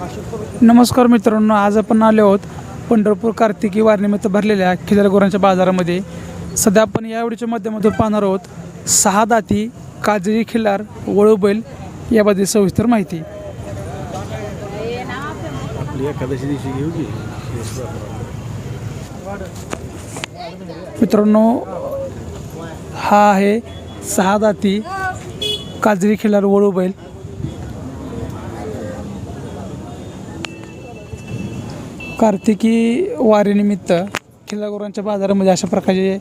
नमस्कार मित्रांनो आज आपण आलो आहोत पंढरपूर कार्तिकी वारनिमित्त भरलेल्या खिलार गुरांच्या बाजारामध्ये. सध्या आपण या आवडीच्या माध्यमातून पाहणार आहोत सहा दाती काजळी खिल्लार वळू बैल याबद्दल सविस्तर माहिती. मित्रांनो हा आहे सहा दाती काजळी खिल्लार वळू कार्तिकी वारीनिमित्त खिल्लागोरांच्या बाजारामध्ये अशा प्रकारचे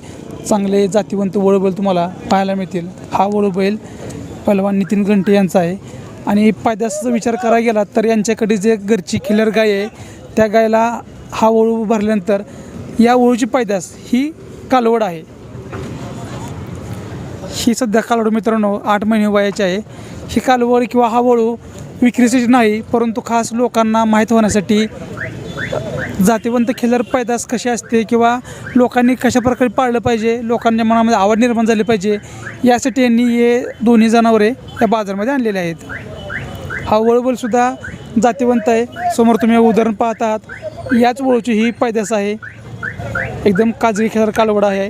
चांगले जातीवंत वळूबैल तुम्हाला पाहायला मिळतील. हा वळूबैल पहलवान नितीन गंटे यांचा आहे. आणि पायदासाचा विचार करायला गेला तर यांच्याकडे जे घरची खिलर गाय आहे त्या गायला हा वळू भरल्यानंतर या वळूची पायदास ही कालवड आहे. ही सध्या कालवड मित्रांनो आठ महिने वयाची आहे. ही कालवड किंवा हा वळू विक्रीसाठी नाही परंतु खास लोकांना माहीत होण्यासाठी जातीवंत खिल्लर पैदास कशी असते किंवा लोकांनी कशा प्रकारे पाळलं पाहिजे लोकांच्या मनामध्ये आवड निर्माण झाली पाहिजे यासाठी यांनी हे दोन्ही जनावरे या बाजारामध्ये आणलेले आहेत. हा वळवलसुद्धा जातीवंत आहे. समोर तुम्ही उदाहरण पाहत आहात याच वळूची ही पैदास आहे. एकदम काजळी खेळर कालवड आहे.